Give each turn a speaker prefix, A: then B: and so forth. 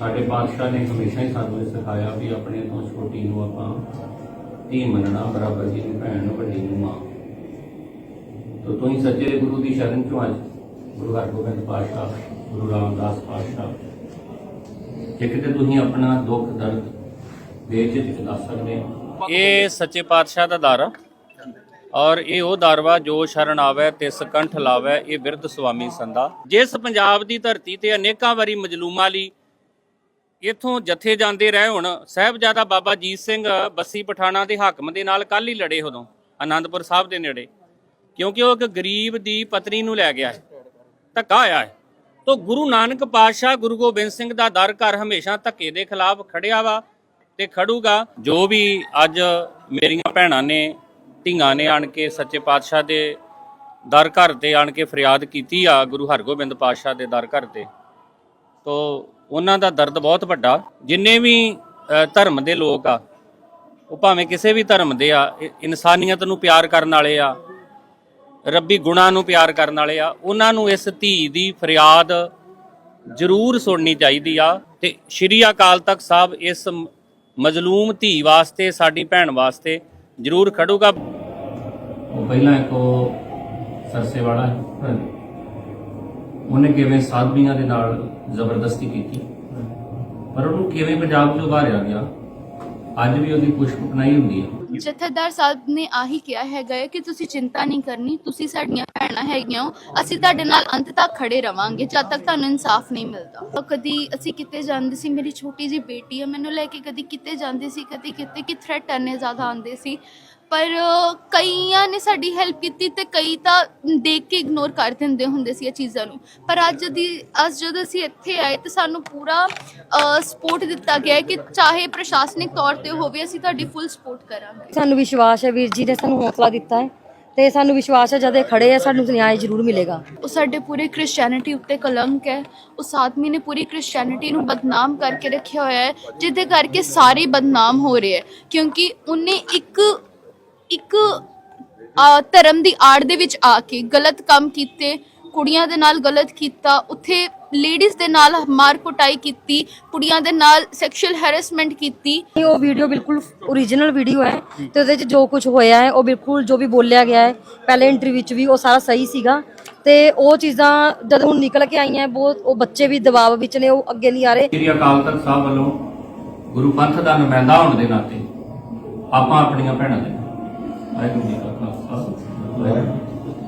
A: ਸਾਡੇ ਪਾਤਸ਼ਾਹ ਨੇ ਹਮੇਸ਼ਾ ਹੀ ਸਾਨੂੰ ਇਹ ਸਿਖਾਇਆ ਵੀ ਆਪਣੇ ਤੋਂ ਛੋਟੀ ਨੂੰ ਆਪਾਂ ਧੀ ਮੰਨਣਾ, ਬਰਾਬਰ ਜੀ ਦੀ ਭੈਣ ਨੂੰ ਵੱਡੀ ਨੂੰ ਮਾਂ। ਤੋ ਤੁਸੀਂ ਸੱਚੇ ਗੁਰੂ ਦੀ ਸ਼ਰਨ ਚੋਂ ਅੱਜ ਗੁਰੂ ਹਰਗੋਬਿੰਦ ਪਾਤਸ਼ਾਹ, ਗੁਰੂ ਰਾਮਦਾਸ ਪਾਤਸ਼ਾਹ, ਜੇ ਕਿਤੇ ਤੁਸੀਂ ਆਪਣਾ ਦੁੱਖ, ਦਰਦ ਬੇਝਿਜਕ ਦੱਸ ਸਕਦੇ ਇਹ ਸੱਚੇ ਪਾਤਸ਼ਾਹ ਦਾ ਦਰ ਆ ਔਰ ਇਹ ਉਹ ਦਰ ਜੋ ਸ਼ਰਨ ਆਵੇ ਤਿਸ ਕੰਠ ਲਾਵੇ, ਇਹ ਬਿਰਧ ਸੁਆਮੀ ਸੰਦਾ ਜਿਸ ਪੰਜਾਬ ਦੀ ਧਰਤੀ ਤੇ ਅਨੇਕਾਂ ਵਾਰੀ ਮਜਲੂਮਾਂ ਲਈ ਇਥੋਂ ਜਥੇ ਜਾਂਦੇ ਰਹੇ ਹੁਣ, ਸਾਹਿਬਜ਼ਾਦਾ ਬਾਬਾ ਜੀਤ ਸਿੰਘ ਬੱਸੀ ਪਠਾਣਾ ਦੇ ਹਾਕਮ ਦੇ ਨਾਲ ਕੱਲ ਹੀ ਲੜੇ ਉਦੋਂ, ਆਨੰਦਪੁਰ ਸਾਹਿਬ ਦੇ ਨੇੜੇ। ਕਿਉਂਕਿ ਉਹ ਇੱਕ ਗਰੀਬ ਦੀ ਪਤਨੀ ਨੂੰ ਲੈ ਗਿਆ ਧੱਕਾ ਹੋਇਆ ਹੈ। ਤੋ ਗੁਰੂ ਨਾਨਕ ਪਾਤਸ਼ਾਹ ਗੁਰੂ ਗੋਬਿੰਦ ਸਿੰਘ ਦਾ ਦਰ ਘਰ ਹਮੇਸ਼ਾ ਧੱਕੇ ਦੇ ਖਿਲਾਫ ਖੜਿਆ ਵਾ ਤੇ ਖੜੂਗਾ। ਜੋ ਵੀ ਅੱਜ ਮੇਰੀਆਂ ਭੈਣਾਂ ਨੇ, ਧੀਆਂ ਨੇ ਆਣ ਕੇ ਸੱਚੇ ਪਾਤਸ਼ਾਹ ਦੇ ਦਰ ਘਰ ਤੇ ਆਣ ਕੇ ਫਰਿਆਦ ਕੀਤੀ ਆ ਗੁਰੂ ਹਰਗੋਬਿੰਦ ਪਾਤਸ਼ਾਹ ਦੇ ਦਰ ਘਰ ਤੇ, ਤੋ ਉਹਨਾਂ ਦਾ ਦਰਦ ਬਹੁਤ ਵੱਡਾ। ਜਿੰਨੇ ਵੀ ਧਰਮ ਦੇ ਲੋਕ ਆ, ਉਹ ਭਾਵੇਂ ਕਿਸੇ ਵੀ ਧਰਮ ਦੇ ਆ ਇਨਸਾਨੀਅਤ ਨੂੰ ਪਿਆਰ ਕਰਨ ਵਾਲੇ ਆ, ਰੱਬੀ ਗੁਣਾਂ ਨੂੰ ਪਿਆਰ ਕਰਨ ਵਾਲੇ ਆ, ਉਹਨਾਂ ਨੂੰ ਇਸ ਧੀ ਦੀ ਫਰਿਆਦ ਜ਼ਰੂਰ ਸੁਣਨੀ ਚਾਹੀਦੀ ਆ ਤੇ ਸ਼੍ਰੀ ਅਕਾਲ ਤਖਤ ਸਾਹਿਬ ਇਸ ਮਜ਼ਲੂਮ ਧੀ ਵਾਸਤੇ, ਸਾਡੀ ਭੈਣ ਵਾਸਤੇ ਜ਼ਰੂਰ ਖੜੂਗਾ। ਉਹ ਪਹਿਲਾਂ ਇੱਕ ਉਹ ਸਰਸੇ ਵਾਲਾ ਹੈ। ਉਹਨੇ ਕਿਵੇਂ ਸਾਧਵੀਆਂ ਦੇ ਨਾਲ ਜ਼ਬਰਦਸਤੀ ਕੀਤੀ? ਪਰ ਉਹਨੂੰ ਕਿਵੇਂ ਪੰਜਾਬ ਤੋਂ ਉਭਾਰਿਆ ਗਿਆ? ਅੱਜ ਵੀ ਉਹਦੀ ਪੁਸ਼ਪਨਾਈ ਹੁੰਦੀ ਹੈ।
B: ਜਥੇਦਾਰ ਸਾਹਿਬ ਨੇ ਆਹੀ ਕਿਹਾ ਹੈਗਾ ਕਿ ਤੁਸੀਂ ਚਿੰਤਾ ਨਹੀਂ ਕਰਨੀ, ਤੁਸੀਂ ਸਾਡੀਆਂ ਭੈਣਾਂ ਹੈਗੀਆਂ ਹੋ। ਅਸੀਂ ਤੁਹਾਡੇ ਨਾਲ ਅੰਤ ਤੱਕ ਖੜੇ ਰਵਾਂਗੇ, ਜਦ ਤੱਕ ਤੁਹਾਨੂੰ ਇਨਸਾਫ ਨਹੀਂ ਮਿਲਦਾ। ਕਦੀ ਅਸੀਂ ਕਿਤੇ ਜਾਂਦੇ ਸੀ, ਮੇਰੀ ਛੋਟੀ ਜੀ ਬੇਟੀ ਹੈ, ਮੈਨੂੰ ਲੈ ਕੇ ਕਦੀ ਕਿਤੇ ਜਾਂਦੇ ਸੀ, ਕਦੀ ਕਿਤੇ, ਕਿ ਥ੍ਰੈਟ ਇੰਨੇ ਜ਼ਿਆਦਾ ਆਉਂਦੇ ਸੀ। ਪਰ ਕਈਆਂ ਨੇ ਸਾਡੀ ਹੈਲਪ ਕੀਤੀ ਤੇ ਕਈ ਤਾਂ ਦੇਖ ਕੇ ਇਗਨੋਰ ਕਰ ਦਿੰਦੇ ਹੁੰਦੇ ਸੀ ਇਹ ਚੀਜ਼ਾਂ ਨੂੰ। ਪਰ ਅੱਜ ਦੀ ਅੱਜ ਜਦੋਂ ਅਸੀਂ ਇੱਥੇ ਆਏ ਤੇ ਸਾਨੂੰ ਪੂਰਾ ਸਪੋਰਟ ਦਿੱਤਾ ਗਿਆ ਹੈ ਕਿ ਚਾਹੇ ਪ੍ਰਸ਼ਾਸਨਿਕ ਤੌਰ ਤੇ ਹੋਵੇ ਅਸੀਂ ਤੁਹਾਡੀ ਫੁੱਲ ਸਪੋਰਟ ਕਰਾਂਗੇ।
C: ਸਾਨੂੰ ਵਿਸ਼ਵਾਸ ਹੈ ਵੀਰ ਜੀ ਨੇ ਸਾਨੂੰ ਹੌਸਲਾ ਦਿੱਤਾ ਹੈ ਤੇ ਸਾਨੂੰ ਵਿਸ਼ਵਾਸ ਹੈ ਜਦ ਇਹ ਖੜੇ ਆ ਸਾਨੂੰ ਨਿਆਂ ਜ਼ਰੂਰ ਮਿਲੇਗਾ।
B: ਉਹ ਸਾਡੇ ਪੂਰੇ ਕ੍ਰਿਸਚੀਅਨਿਟੀ ਉੱਤੇ ਕਲੰਕ ਹੈ। ਉਸ ਆਦਮੀ ਨੇ ਪੂਰੀ ਕ੍ਰਿਸਚੀਅਨਿਟੀ ਨੂੰ ਬਦਨਾਮ ਕਰਕੇ ਰੱਖਿਆ ਹੋਇਆ ਹੈ ਜਿਹਦੇ ਕਰਕੇ ਸਾਰੇ ਬਦਨਾਮ ਹੋ ਰਹੇ ਹੈ। ਕਿਉਂਕਿ ਉਹਨੇ ਇੱਕ ਇੱਕ ਅ, ਧਰਮ ਦੀ ਆੜ ਦੇ ਵਿੱਚ ਆ ਕੇ ਗਲਤ ਕੰਮ ਕੀਤੇ ਕੁੜੀਆਂ ਦੇ ਨਾਲ ਗਲਤ ਕੀਤਾ ਉੱਥੇ ਲੇਡੀਜ਼ ਦੇ ਨਾਲ ਮਾਰ ਕੁਟਾਈ ਕੀਤੀ ਕੁੜੀਆਂ ਦੇ ਨਾਲ ਸੈਕਸ਼ੂਅਲ ਹੈਰੈਸਮੈਂਟ ਕੀਤੀ।
C: ਉਹ ਵੀਡੀਓ ਬਿਲਕੁਲ ਓਰੀਜਨਲ ਵੀਡੀਓ ਹੈ ਤੇ ਉਹਦੇ 'ਚ ਜੋ ਕੁਝ ਹੋਇਆ ਹੈ ਉਹ ਬਿਲਕੁਲ ਜੋ ਵੀ ਬੋਲਿਆ ਗਿਆ ਹੈ ਪਹਿਲੇ ਇੰਟਰਵਿਊ ਵਿੱਚ ਵੀ ਉਹ ਸਾਰਾ ਸਹੀ ਸੀਗਾ। ਤੇ ਉਹ ਚੀਜ਼ਾਂ ਜਦ ਹੁਣ ਨਿਕਲ ਕੇ ਆਈਆਂ ਬਹੁਤ ਉਹ ਬੱਚੇ ਵੀ ਦਬਾਅ ਵਿੱਚ ਨੇ ਉਹ ਅੱਗੇ ਨਹੀਂ ਆ ਰਹੇ।
A: ਸ੍ਰੀ ਅਕਾਲ ਤਖਤ ਸਾਹਿਬ ਵੱਲੋਂ ਗੁਰੂ ਪੰਥ ਦਾ ਨੁਮਾਇੰਦਾ ਹੋਣ ਦੇ ਨਾਤੇ ਆਪਾਂ ਆਪਣੀਆਂ ਭੈਣਾਂ ਦੇ ਵਾਹਿਗੁਰੂ ਜੀ ਕਾ